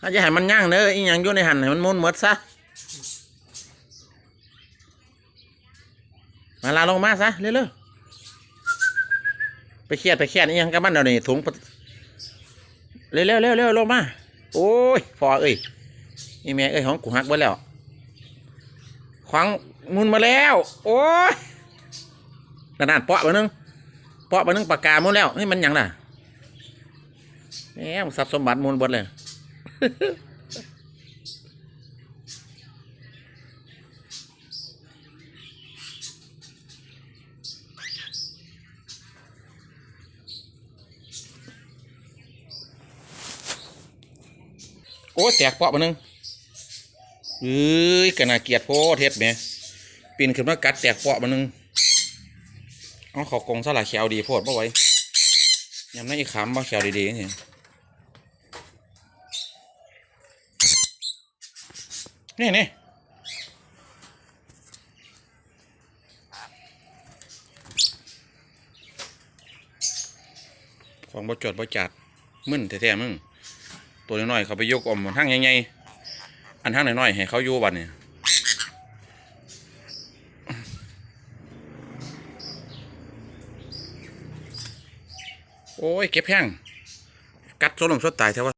ถ้าจะให้มันย่างเด้ออีหยังอยู่ในหันให้มันมุนหมดซะมาลาลงมาซะเร็วๆไปเครียดไปเครียดอีหยังกับมันเดี๋ยวนี้ถุงปเร็วๆเร็วๆเร็วๆลงมาโอ้ยพอเอ้ยนี่แม่เอ้ยของกูหักไว้แล้วขวางมุนมาแล้ว โอ้ยนั่นๆเปาะมานึงเปาะมานึงปากกามุนแล้วนี่มันยังล่ะแหมทรัพย์สมบัติมุนเบดเลย โอ้แตกเปาะมานึงเอ้ยกน่าเกลียดโพเฮ็ดแหมปีนขึ้นมากัดแตกเปาะมานึงเอาขากงสละแขวดีโพดบ่ไว้ยำนั้นอีขามบ่แขวดีๆนี่ นี่นี่ของบ่จดบ่จัดมึนแท้ๆมึง ตัวน้อยๆเขาไปยกอมทั้งใหญ่ๆอันทั้งน้อยๆให้เขาอยู่บัดเนี่ยโอ้ย เก็บแห้งกัดโซลงสดตายแท้ว่า